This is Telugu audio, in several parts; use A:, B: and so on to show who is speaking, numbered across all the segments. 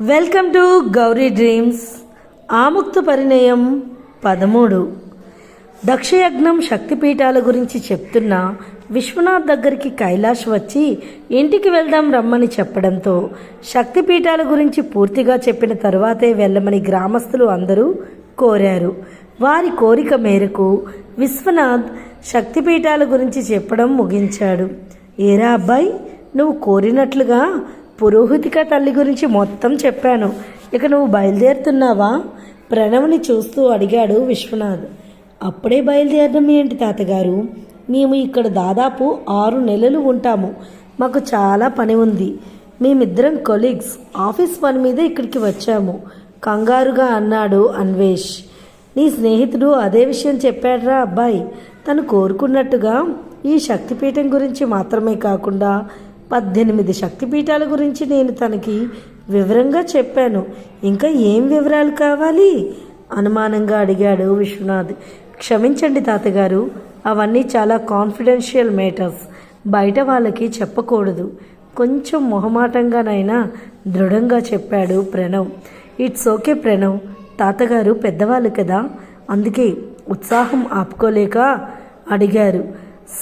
A: వెల్కమ్ టు గౌరీ డ్రీమ్స్ ఆముక్త పరిణయం పదమూడు. దక్షయజ్ఞం శక్తిపీఠాల గురించి చెప్తున్న విశ్వనాథ్ దగ్గరికి కైలాష్ వచ్చి ఇంటికి వెళ్దాం రమ్మని చెప్పడంతో శక్తిపీఠాల గురించి పూర్తిగా చెప్పిన తరువాతే వెళ్ళమని గ్రామస్తులు అందరూ కోరారు. వారి కోరిక మేరకు విశ్వనాథ్ శక్తిపీఠాల గురించి చెప్పడం ముగించాడు. ఏరా అబ్బాయి నువ్వు కోరినట్లుగా పురోహితిక తల్లి గురించి మొత్తం చెప్పాను. ఇక నువ్వు బయలుదేరుతున్నావా? ప్రణవ్ని చూస్తూ అడిగాడు విశ్వనాథ్. అప్పుడే బయలుదేరడం ఏంటి తాతగారు? మేము ఇక్కడ దాదాపు ఆరు నెలలు ఉంటాము. మాకు చాలా పని ఉంది. మేమిద్దరం కొలీగ్స్. ఆఫీస్ పని మీద ఇక్కడికి వచ్చాము. కంగారుగా అన్నాడు అన్వేష్. నీ స్నేహితుడు అదే విషయం చెప్పాడురా అబ్బాయి. తను కోరుకున్నట్టుగా ఈ శక్తిపీఠం గురించి మాత్రమే కాకుండా పద్దెనిమిది శక్తిపీఠాల గురించి నేను తనకి వివరంగా చెప్పాను. ఇంకా ఏం వివరాలు కావాలి? అనుమానంగా అడిగాడు విశ్వనాథ్. క్షమించండి తాతగారు అవన్నీ చాలా కాన్ఫిడెన్షియల్ మేటర్స్ బయట వాళ్ళకి చెప్పకూడదు. కొంచెం మొహమాటంగానైనా దృఢంగా చెప్పాడు ప్రణవ్. It's okay Pranav. తాతగారు పెద్దవాళ్ళు కదా. అందుకే ఉత్సాహం ఆపుకోలేక అడిగారు.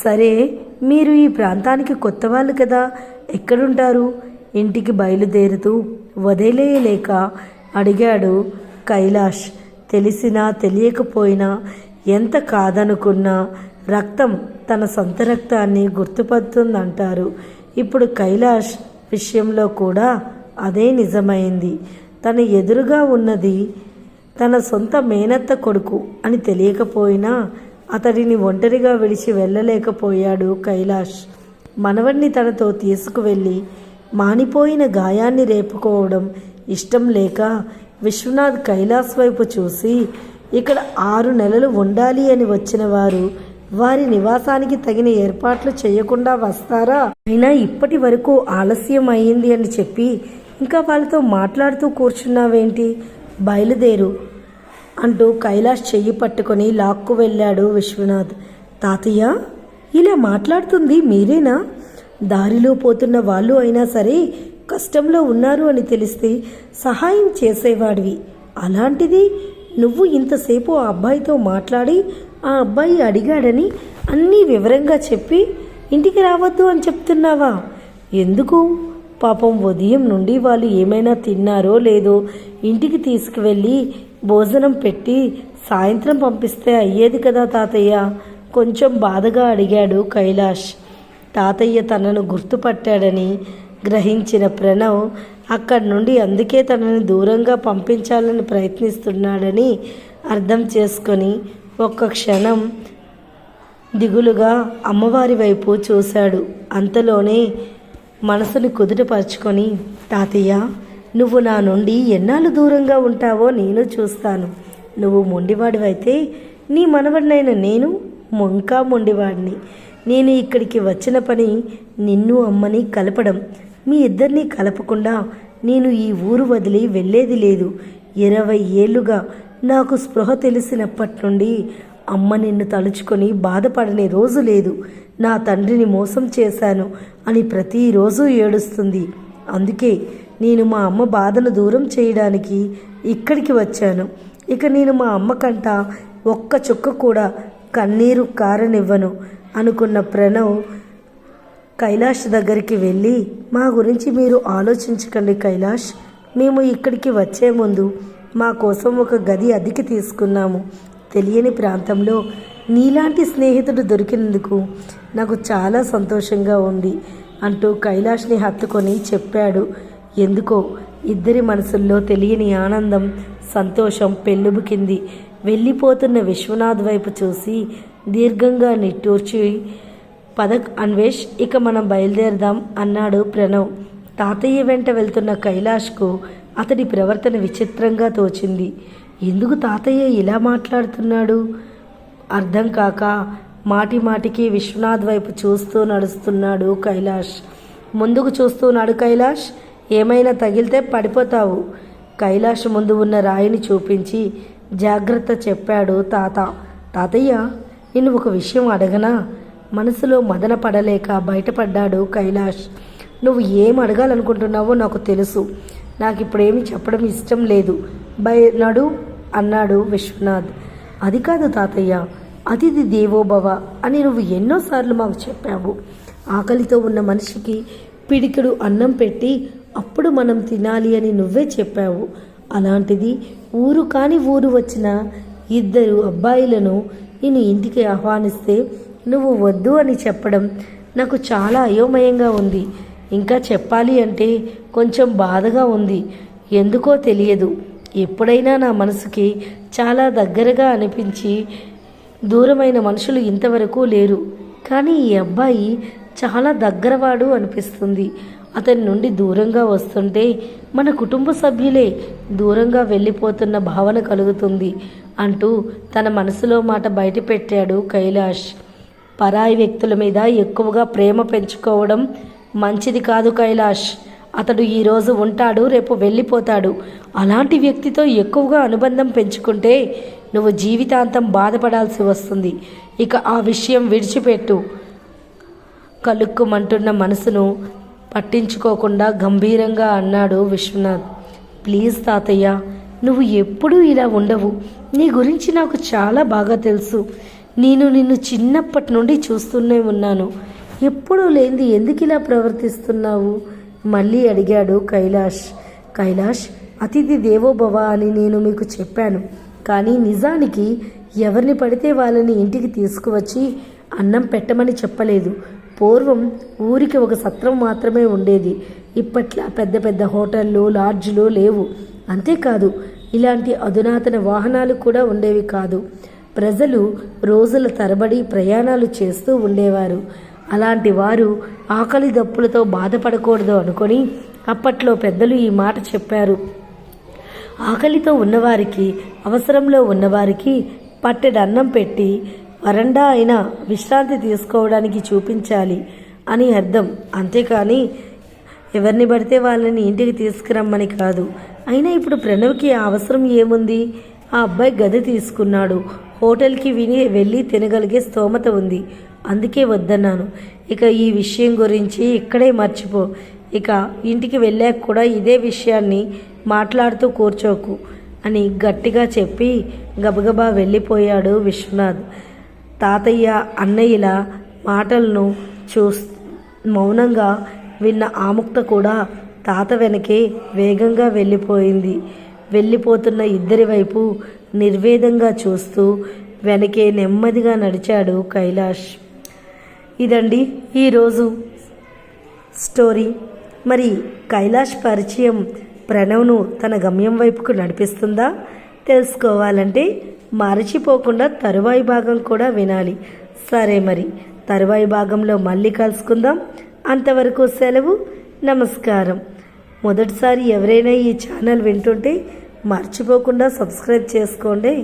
A: సరే మీరు ఈ ప్రాంతానికి కొత్త వాళ్ళు కదా. ఎక్కడుంటారు? ఇంటికి బయలుదేరుతూ వదిలేయలేక అడిగాడు కైలాష్. తెలిసినా తెలియకపోయినా ఎంత కాదనుకున్నా రక్తం తన సొంత రక్తాన్ని గుర్తుపడుతుందంటారు. ఇప్పుడు కైలాష్ విషయంలో కూడా అదే నిజమైంది. తన ఎదురుగా ఉన్నది తన సొంత మేనత్త కొడుకు అని తెలియకపోయినా అతడిని ఒంటరిగా విడిచి వెళ్ళలేకపోయాడు కైలాష్. మనవణ్ణి తనతో తీసుకువెళ్ళి మానిపోయిన గాయాన్ని రేపుకోవడం ఇష్టం లేక విశ్వనాథ్ కైలాస్ వైపు చూసి ఇక్కడ ఆరు నెలలు ఉండాలి అని వచ్చిన వారు వారి నివాసానికి తగిన ఏర్పాట్లు చేయకుండా వస్తారా? అయినా ఇప్పటి వరకు ఆలస్యం అయ్యింది అని చెప్పి ఇంకా వాళ్ళతో మాట్లాడుతూ కూర్చున్నావేంటి? బయలుదేరు. అంటూ కైలాష్ చెయ్యి పట్టుకొని లాక్కు వెళ్ళాడు విశ్వనాథ్. తాతయ్య ఇలా మాట్లాడుతుంది మీరేనా? దారిలో పోతున్న వాళ్ళు అయినా సరే కష్టంలో ఉన్నారు అని తెలిస్తే సహాయం చేసేవాడివి. అలాంటిది నువ్వు ఇంతసేపు ఆ అబ్బాయితో మాట్లాడి ఆ అబ్బాయి అడిగాడని అన్నీ వివరంగా చెప్పి ఇంటికి రావద్దు అని చెప్తున్నావా? ఎందుకు? పాపం ఉదయం నుండి వాళ్ళు ఏమైనా తిన్నారో లేదో ఇంటికి తీసుకువెళ్ళి భోజనం పెట్టి సాయంత్రం పంపిస్తే అయ్యేది కదా తాతయ్య? కొంచెం బాధగా అడిగాడు కైలాష్. తాతయ్య తనను గుర్తుపట్టాడని గ్రహించిన ప్రణవ్ అక్కడి నుండి అందుకే తనని దూరంగా పంపించాలని ప్రయత్నిస్తున్నాడని అర్థం చేసుకొని ఒక్క క్షణం దిగులుగా అమ్మవారి వైపు చూశాడు. అంతలోనే మనసుని కుదుటపరుచుకొని తాతయ్య నువ్వు నా నుండి ఎన్నాళ్ళు దూరంగా ఉంటావో నేను చూస్తాను. నువ్వు మొండివాడివైతే నీ మనవడినైన నేను ఇంకా మొండివాడిని. నేను ఇక్కడికి వచ్చిన పని నిన్ను అమ్మని కలపడం. మీ ఇద్దరినీ కలపకుండా నేను ఈ ఊరు వదిలి వెళ్ళేది లేదు. ఇరవై ఏళ్ళుగా నాకు స్పృహ తెలిసినప్పటి నుండి అమ్మ నిన్ను తలుచుకొని బాధపడని రోజు లేదు. నా తండ్రిని మోసం చేశాను అని ప్రతిరోజు ఏడుస్తుంది. అందుకే నేను మా అమ్మ బాధను దూరం చేయడానికి ఇక్కడికి వచ్చాను. ఇక నేను మా అమ్మ కంట ఒక్క చుక్క కూడా కన్నీరు కారనివ్వను అనుకున్న ప్రణవ్ కైలాష్ దగ్గరికి వెళ్ళి మా గురించి మీరు ఆలోచించకండి కైలాష్. మేము ఇక్కడికి వచ్చే ముందు మా కోసం ఒక గది అద్దెకి తీసుకున్నాము. తెలియని ప్రాంతంలో నీలాంటి స్నేహితుడు దొరికినందుకు నాకు చాలా సంతోషంగా ఉంది అంటూ కైలాష్ని హత్తుకొని చెప్పాడు. ఎందుకో ఇద్దరి మనసుల్లో తెలియని ఆనందం సంతోషం పెళ్ళుబుకింది వెళ్ళిపోతున్న విశ్వనాథ్ వైపు చూసి దీర్ఘంగా నిట్టూర్చి పదక్ అన్వేష్ ఇక మనం బయలుదేరదాం అన్నాడు ప్రణవ్. తాతయ్య వెంట వెళ్తున్న కైలాష్కు అతడి ప్రవర్తన విచిత్రంగా తోచింది. ఎందుకు తాతయ్య ఇలా మాట్లాడుతున్నాడు? అర్థం కాక మాటి మాటికి విశ్వనాథ్ వైపు చూస్తూ నడుస్తున్నాడు కైలాష్. ముందుకు చూస్తున్నాడు కైలాష్ ఏమైనా తగిలితే పడిపోతావు. కైలాష్ ముందు ఉన్న రాయిని చూపించి జాగ్రత్త చెప్పాడు తాత. తాతయ్య నేను ఒక విషయం అడగనా? మనసులో మదన పడలేక బయటపడ్డాడు కైలాష్. నువ్వు ఏం అడగాలనుకుంటున్నావో నాకు తెలుసు. నాకు ఇప్పుడేమి చెప్పడం ఇష్టం లేదు. బై నడు అన్నాడు విశ్వనాథ్. అది కాదు తాతయ్య అతిథి దేవోభవ అని నువ్వు ఎన్నోసార్లు మాకు చెప్పావు. ఆకలితో ఉన్న మనిషికి పిడికెడు అన్నం పెట్టి అప్పుడు మనం తినాలి అని నువ్వే చెప్పావు. అలాంటిది ఊరు కాని ఊరు వచ్చిన ఇద్దరు అబ్బాయిలను నేను ఇంటికి ఆహ్వానిస్తే నువ్వు వద్దు అని చెప్పడం నాకు చాలా అయోమయంగా ఉంది. ఇంకా చెప్పాలి అంటే కొంచెం బాధగా ఉంది. ఎందుకో తెలియదు. ఎప్పుడైనా నా మనసుకి చాలా దగ్గరగా అనిపించి దూరమైన మనుషులు ఇంతవరకు లేరు. కానీ ఈ అబ్బాయి చాలా దగ్గరవాడు అనిపిస్తుంది. అతని నుండి దూరంగా వస్తుంటే మన కుటుంబ సభ్యులే దూరంగా వెళ్ళిపోతున్న భావన కలుగుతుంది అంటూ తన మనసులో మాట బయటపెట్టాడు కైలాష్. పరాయి వ్యక్తుల మీద ఎక్కువగా ప్రేమ పెంచుకోవడం మంచిది కాదు కైలాష్. అతడు ఈరోజు ఉంటాడు రేపు వెళ్ళిపోతాడు. అలాంటి వ్యక్తితో ఎక్కువగా అనుబంధం పెంచుకుంటే నువ్వు జీవితాంతం బాధపడాల్సి వస్తుంది. ఇక ఆ విషయం విడిచిపెట్టు. కలుక్కుమంటున్న మనసును పట్టించుకోకుండా గంభీరంగా అన్నాడు విశ్వనాథ్. ప్లీజ్ తాతయ్య నువ్వు ఎప్పుడూ ఇలా ఉండవు. నీ గురించి నాకు చాలా బాగా తెలుసు. నేను నిన్ను చిన్నప్పటి నుండి చూస్తూనే ఉన్నాను. ఎప్పుడూ లేనిది ఎందుకు ఇలా ప్రవర్తిస్తున్నావు? మళ్ళీ అడిగాడు కైలాష్. కైలాష్ అతిథి దేవోభవ అని నేను మీకు చెప్పాను. కానీ నిజానికి ఎవరిని పడితే వాళ్ళని ఇంటికి తీసుకువచ్చి అన్నం పెట్టమని చెప్పలేదు. పూర్వం ఊరికి ఒక సత్రం మాత్రమే ఉండేది. ఇప్పట్లా పెద్ద పెద్ద హోటళ్ళు లాడ్జ్లు లేవు. అంతేకాదు ఇలాంటి అధునాతన వాహనాలు కూడా ఉండేవి కాదు. ప్రజలు రోజుల తరబడి ప్రయాణాలు చేస్తూ ఉండేవారు. అలాంటి వారు ఆకలి దప్పులతో బాధపడకూడదు అనుకొని అప్పట్లో పెద్దలు ఈ మాట చెప్పారు. ఆకలితో ఉన్నవారికి అవసరంలో ఉన్నవారికి పట్టెడన్నం పెట్టి వరండా అయినా విశ్రాంతి తీసుకోవడానికి చూపించాలి అని అర్థం. అంతేకాని ఎవరిని పడితే వాళ్ళని ఇంటికి తీసుకురమ్మని కాదు. అయినా ఇప్పుడు ప్రణవ్కి అవసరం ఏముంది? ఆ అబ్బాయి గది తీసుకున్నాడు. హోటల్కి విని వెళ్ళి తినగలిగే స్తోమత ఉంది. అందుకే వద్దన్నాను. ఇక ఈ విషయం గురించి ఇక్కడే మర్చిపో. ఇక ఇంటికి వెళ్ళాక కూడా ఇదే విషయాన్ని మాట్లాడుతూ కూర్చోకు అని గట్టిగా చెప్పి గబగబా వెళ్ళిపోయాడు విశ్వనాథ్. తాతయ్య అన్నయ్యల మాటలను చూస్ మౌనంగా విన్న ఆముక్త కూడా తాత వెనకే వేగంగా వెళ్ళిపోయింది. వెళ్ళిపోతున్న ఇద్దరి వైపు నిర్వేదంగా చూస్తూ వెనకే నెమ్మదిగా నడిచాడు కైలాష్. ఇదండి ఈరోజు స్టోరీ. మరి కైలాష్ పరిచయం ప్రణవ్ను తన గమ్యం వైపుకు నడిపిస్తుందా? తెలుసుకోవాలంటే మరచిపోకుండా తరువాయి భాగం కూడా వినాలి. సరే మరి తరువాయి భాగంలో మళ్ళీ కలుసుకుందాం. అంతవరకు సెలవు నమస్కారం. మొదటిసారి ఎవరైనా ఈ ఛానల్ వింటుంటే మర్చిపోకుండా సబ్స్క్రైబ్ చేసుకోండి.